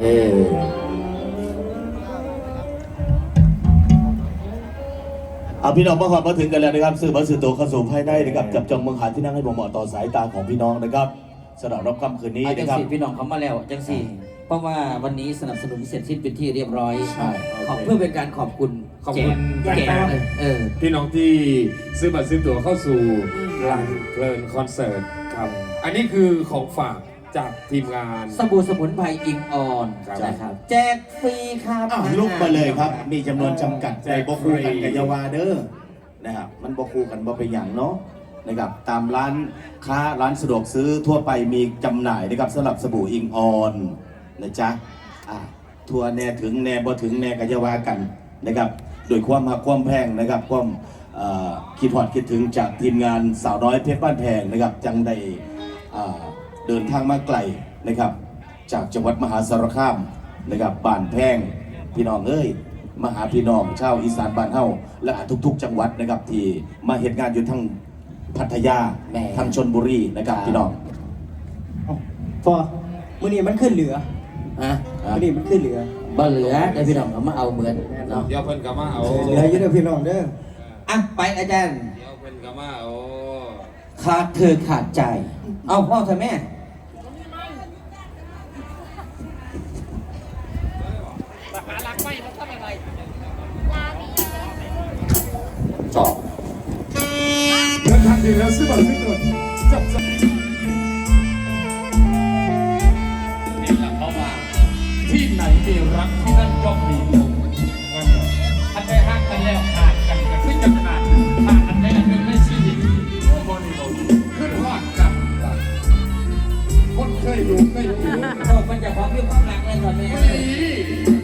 เออเอาพี่น้องมาหอดมาถึงกันแล้วนะครับสื่อบัตรสื่อตัวเข้าสู่ภายในนะครับจับจองเมืองหาที่นั่งให้เหมาะต่อสายตาของพี่น้องนะครับสำหรับรับค่ำคืนนี้อาจันะงครับ สี่พี่น้องเขามาแล้วจังสี่ เพราะว่าวันนี้สนับสนุนเสร็จสิ้นเป็นที่เรียบร้อยใช่ขอบเพื่อเป็นการขอบคุณขอบคุณแจกแจกเลยเออ พี่น้องที่ซื้อบัตรซื้อตั๋วเข้าสู่ลานเพลินคอนเสิร์ตครับ อันนี้คือของฝาก จากทีมงาน สบู่สมุนไพรอิงออนครับ นะครับ แจกฟรีครับอ้าวลุกมาเลยครับ มีจำนวนจำกัดใจบคู่กันกับอยาวาเดอร์นะครับ มันบคู่กันบ่เป็นอย่างเนาะนะครับ ตามร้านค้าร้านสะดวกซื้อทั่วไปมีจำหน่ายนะครับสำหรับสบู่อิงออนนะจ๊ะอ่าทั่วแน่ถึงแน่บ่ถึงแน่กับอยาวากันนะครับ โดยความหักความแพงนะครับความเอ่อคิดหอดคิดถึงจากทีมงานสาวน้อยเพชรบ้านแพงนะครับจังได้อ่า เดินทางมาไกลนะครับ จากจังหวัดมหาสารคามนะครับบ้านแพงพี่น้องเอ้ยมาหาพี่น้องชาวอีสานบ้านเฮาและทุก ๆ จังหวัดนะครับที่มาเหตุงานอยู่ทั้งพัทยาแหม่ ทั้งชนบุรีนะครับพี่น้อง พอมื่อนี้มันขึ้นเหลือฮะมื่อนี้มันขึ้นเหลือ บ่เหลือได้พี่น้องเขามาเอาเหมือนเนาะ เดี๋ยวเพิ่นก็มาเอาเหลือเยอะเด้อพี่น้องเด้ออะไปอาจารย์ เดี๋ยวเพิ่นก็มาเอาขาดเธอขาดใจ เอาพ่อเธอแม่ จอบเดินทางดีแล้วซื้อบัตรซื้อตัวจับจับนี่แหละเขาว่า ที่ไหนมีรักที่นั่นย่อมมีลมนั่นแหละถ้าได้ฮักกันแล้วขาดกันก็คือจะขาดขาดอันใดอันหนึ่ชีวิตบริบทขึ้นวอดกันคนเคยดูเคยดูโอ้มันจะความมีความรักเลยตอนนี้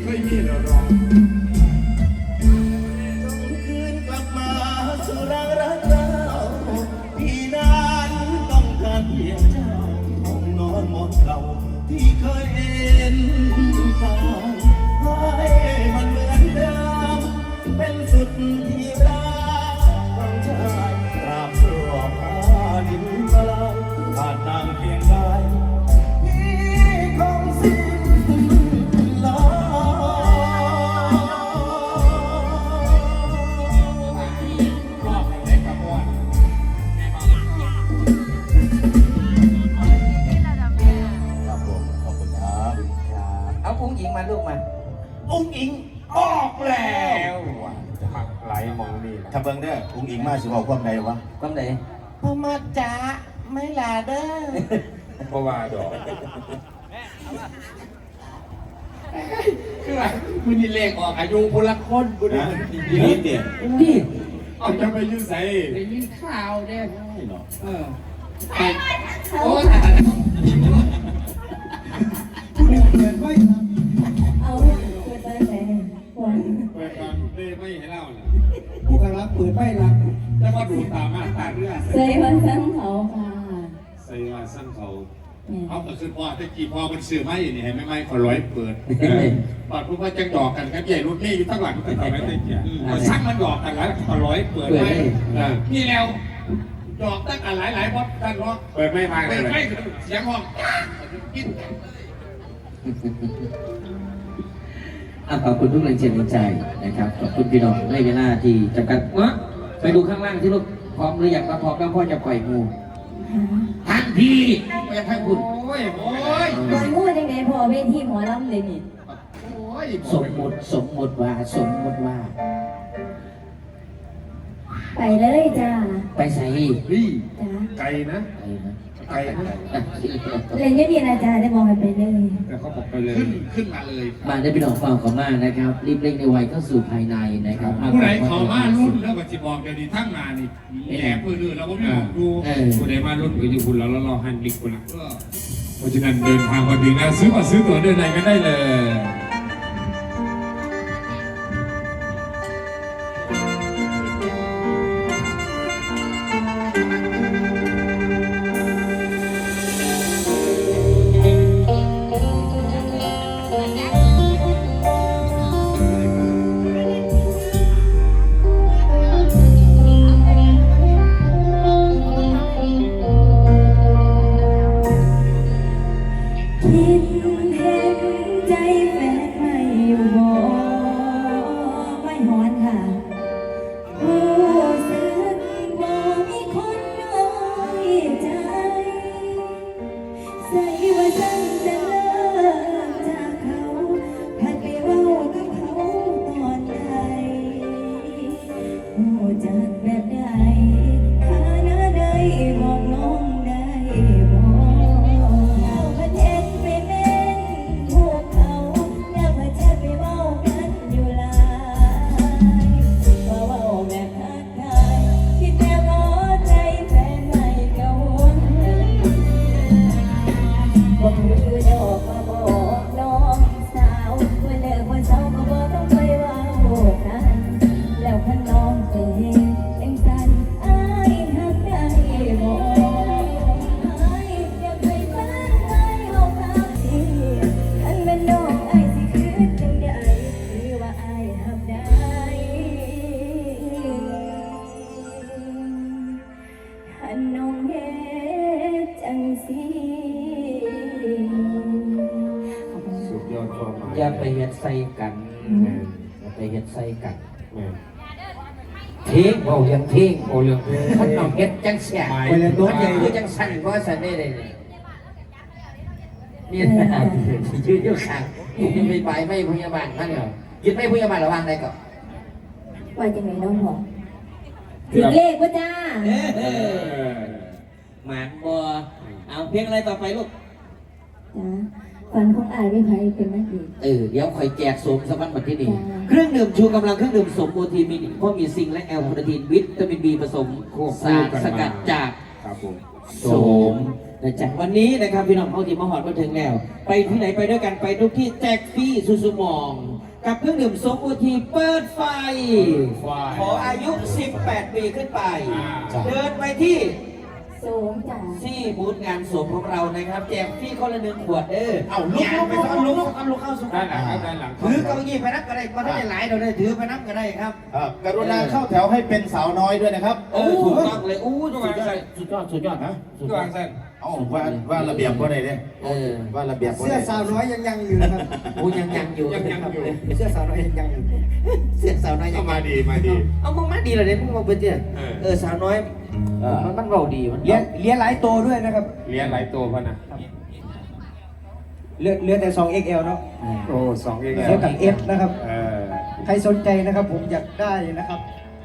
ด้ออุ้งอิงมาสิบอกความใดวะความไหนพ่อมาจ้าไม่ลาเด้อเพราะว่าดอกคืออะไรคุณนี่เลขออกอายุพละคนคุณนะนี่ทีนี้เด็กนี่เอาจะไปยืดใส่ได้ยินข่าวเด้นี่เนาะเออไปโอ้ยเปิดไว้ครับเอาเปิดไปแต่วันเปิดก่อนเด้ไม่ให้เล่าน่ะ ผู้กำลังเปิดไว้รับแล้วก็ดูตามมาตาเรือใส่วันซ้ำเขาค่ะใส่ว่าสั้นเขาเนี่ยเอาก็คือพอตะกี้พอมันซื้อไม่นี่ให้ไม่ไม่ขอร้อยเปิดปอดพวกว่าจังดอกกันครับใหญ่รุ่นนี้อยู่ทั้งหลังก็ทำไม่ได้เกี่ยเอาช่างมันดอกกันแล้วขอร้อยเปิดไม่นี่แล้วดอกตั้งกันหลายหลายพอตั้งร้องเปิดไม่มาเปิเลดไม่ยเสียงห้องกินอะ ขอบคุณทุกแรงเชียร์แรงใจนะครับขอบคุณพี่น้องในเวลาที่จำกัดวะไปดูข้างล่างที่ลูกพร้อมหรือยังถ้าพร้อมแล้วพ่อจะปล่อยงูทันทีไปให้คุณ โอ้ยโอ้ยปล่อยงูยังไงพอเวทีหมอลำเลยนี่โอ้ยสมมติสมมติว่าสมมติว่า ไปเลยจ้า ไปใส่นี่จ้าไกลนะไปนะ ไกลนะเล่นไม่ดีนะจ้าได้บอกให้ไปเลยแต่เขาบอกไปเลย ขึ้นขึ้นมาเลย มาได้พี่น้องฟังเขามานะครับ รีบเร่งในวัยเข้าสู่ภายในนะครับผู้ใดเขามารุ่นแล้วก็จิบอกเดี๋ยวนี้ทั้งนานี่แย่ปืนเลยแล้วก็ไม่บอกดูเออผู้ใดมารุ่นก็อยู่คุณแล้วแล้วเราหันดิกคุณละเพราะฉะนั้นเดินทางมาถึงแล้วซื้อบัตรซื้อตั๋วเดินไหนกันได้เลย ใส่กันแม่นเทิ้งเบายังเทิ้งโอเรื่องเพลงท่านน้องเฮ็ดจังเสียหมายไปเลยโดนยังคือจังสั่นเพราะสั่นได้เลยนี่นะยืนอยู่ข้างยืนไปไปไม่พยาบาลท่านเหรอยืนไม่พยาบาลระวังได้ก่อนว่าจังไหนน้องหอมถึงเลขป่ะจ้าเออหมานบัวเอาเพลงอะไรต่อไปลูกจ้า ฝันของอายไม่ไผเป็นนักอีกเออเดี๋ยวคอยแจกสมสมบัติบัตรที่นี่จ้าเครื่องดื่มชูกำลังเครื่องดื่มสมโมทีมินเพราะมีซิงค์และแอลคาเนทีนวิตามินบีผสมควบสาคู่รกันสมากัดจากครับผมโสมนะจ๊ะวันนี้นะครับพี่น้องเขาที่มาหอดมาถึงแล้ว ไปที่ไหนไปด้วยกันไปทุกที่แจกฟรีสุสุมอง กับเครื่องดื่มสมโอทีเปิดไฟ ขออายุ 18 ปีขึ้นไป เดินไปที่ สูงจ้าที่บูธงานศพของเรานะครับ แจกฟรีคนละหนึ่งขวดเด้อเอาลุกลุกลุกลุกลุกลุกเข้าสุด้านหลังครับด้านหลังถือเก้าอี้ไปนับก็ได้ก็ได้หลายเราได้ถือไปนับก็ได้ครับครับกรุณาเข้าแถวให้เป็นสาวน้อยด้วยนะครับเออถูกต้องเลยอู้ทุสุกดวางยอใส่ดสุดยอดสุดยอดนะสุดทุกยอวาดงใส่ เอาว่าว่าระเบียบก็ได้เนี่ยเออว่าระเบียบก็เสื้อได้สาวน้อยยังยังอยู่นะครับอู้ยังยังอยู่ยังยังอยู่ เสื้อสาวน้อยยังยังอยู่เสียสาวน้อยยัเอางมาดีมาดี เอามึงมาดีเลยเนี่ยมึงมาเป็นเนี่ยเออ เออสาวน้อยมันมันเบาดีมันเลี้ยงเลี้ยงหลายโตด้วยนะครับเลี้ยงหลายตัวพ่อนะเหลือเหลือแต่ 2XL เนาะโอ้สองเองเทียบกับ F นะครับ เออใครสนใจนะครับผมอยากได้นะครับ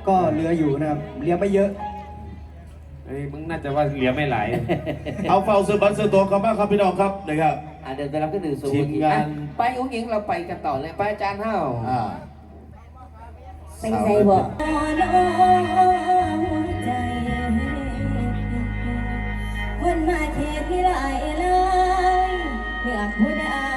ก็เหลืออยู่นะครับเหลือไม่เยอะ ไอ้ยมึงน่าจะว่าเลี้ยงไม่หลาย เอาเฝ้าซื้อบัตรซื้อตั๋วกันบ้างครับพี่น้องครับนะครับ อะเดินไปรับก็ดื่มสูทีมงาน ไปอุ้งยิงเราไปกันต่อเลยไปอาจารย์เท่าอ่าไปใส่บอกน้องใจคนมาเทศที่ไรเลยอยากพูดได้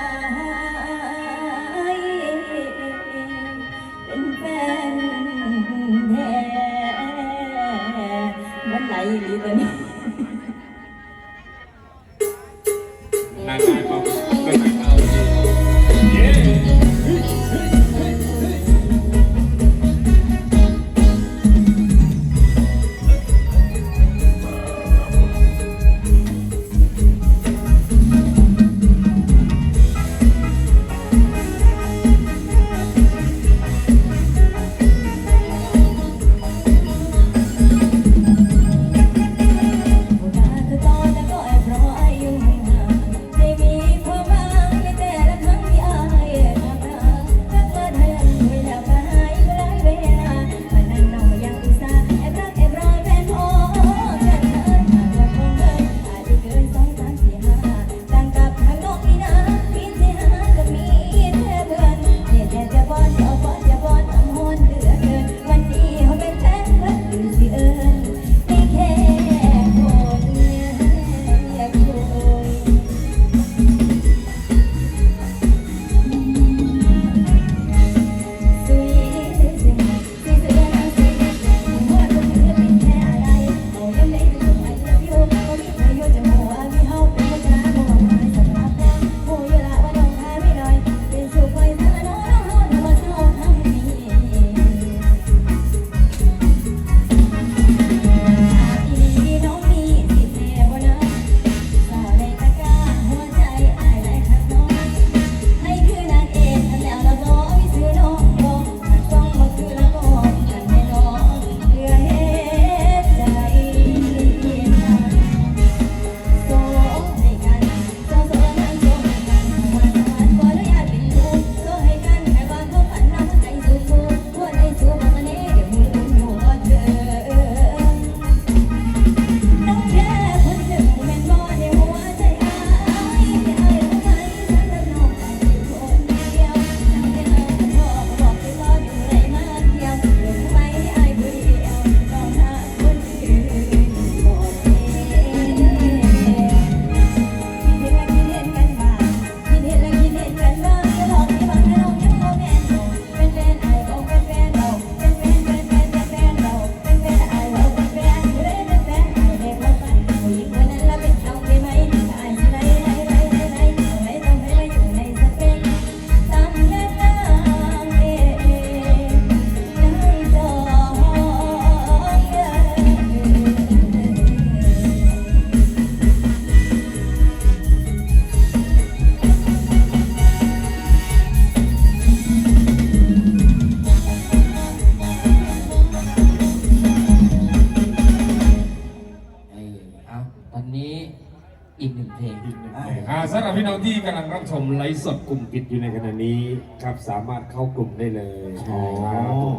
งรับชมไลฟ์สดกลุ่มปิดอยู่ในขณะนี้ครับสามารถเข้ากลุ่มได้เลยใช่ครับผม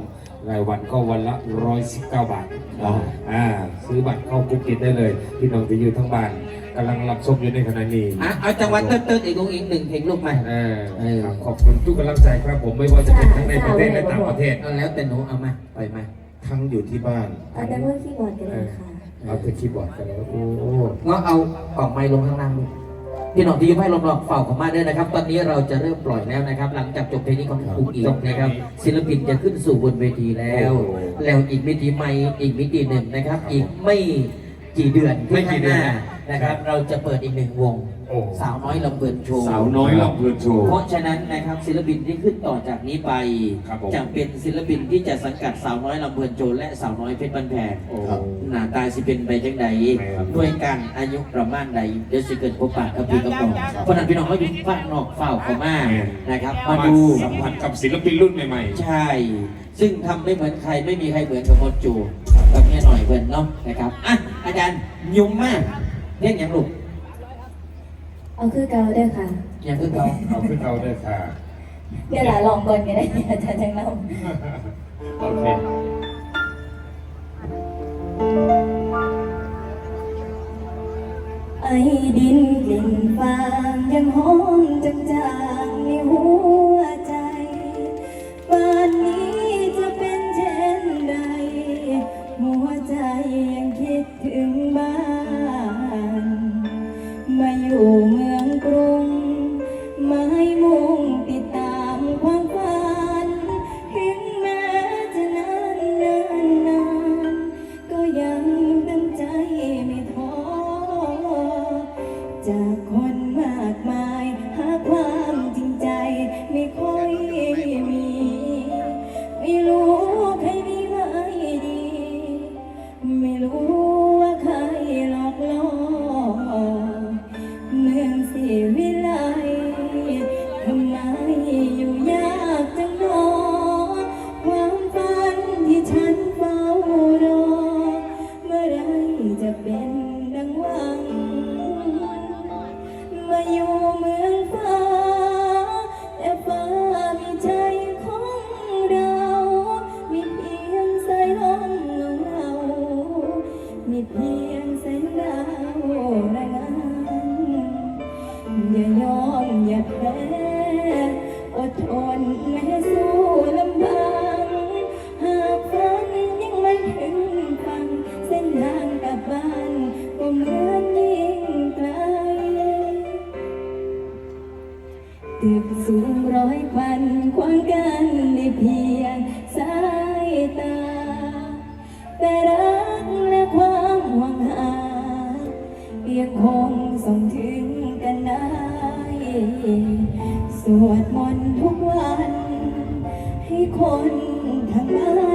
รายวันก็วันละ 119 บาทอ๋อ อ่าซื้อบัตรเข้ากลุ่มปิดได้เลยพี่น้องที่อยู่ทั้งบ้านกำลังรับชมอยู่ในขณะนี้อะเอาจังหวัดเติ้ลๆอีกองค์อีกหนึ่งเพลงลูกมาเออเออครับขอบคุณทุกกำลังใจครับผมไม่ว่าจะเป็นทั้งในประเทศและต่างประเทศ เอาแล้วแต่หนูเอามาปล่อยมา ทั้งอยู่ที่บ้านเอาแต่เมื่อคีย์บอร์ดกันเลยค่ะ เอาแต่คีย์บอร์ดกันแล้วโอ้โหงั้นเอากล่องไม้ลงข้างล่างลูก พี่น้องที่อยุ่ให้ลงหลอกเฝ้าของมาด้วยนะครับ ตอนนี้เราจะเริ่มปล่อยแล้วนะครับ หลังจากจบเพลงนี้ของครูอีกนะครับ ศิลปินจะขึ้นสู่บนเวทีแล้ว แล้วอีกมิติใหม่อีกมิติหนึ่งนะครับ อีกไม่กี่เดือนที่ข้างหน้า นะครับ เราจะเปิดอีกหนึ่งวง โอ้ สาวน้อยลำเบินโชว์ สาวน้อยลำเพลินโชว์ เพราะฉะนั้นนะครับศิลปินที่ขึ้นต่อจากนี้ไปครับผม จะเป็นศิลปินที่จะสังกัดสาวน้อยลำเพลินโจรและสาวน้อยเพชรบันแพงโอ้ครับหน้าตาสิเป็นไปจังใดครับด้วยการอายุประมาณใดเดี๋ยวสิเกิดพบปะกับพี่กับน้องเพราะฉะนั้นพี่น้องเขาอยู่ภาคนอกเฝ้าเขามานะครับ มามาดูสัมผัสกับศิลปินรุ่นใหม่ ใช่ ซึ่งทำไม่เหมือนใครไม่มีใครเหมือนกับมดจูกับเมียหน่อยเพื่อนเนาะนะครับอะอาจารย์ยุ่งมาก เรียกอย่างลูกเอาคือเกาเด้อค่ะอย่างคือเขาๆเอาขึ้นเอาด้วยค่ะเดี๋ยวหลาลองก่อนก็ได้อาจารย์จังเล่าโอเคไอ้ดินกลิ่นฟางยังหอมจางๆในหัว มาอยู่เมือง คนทางบ้น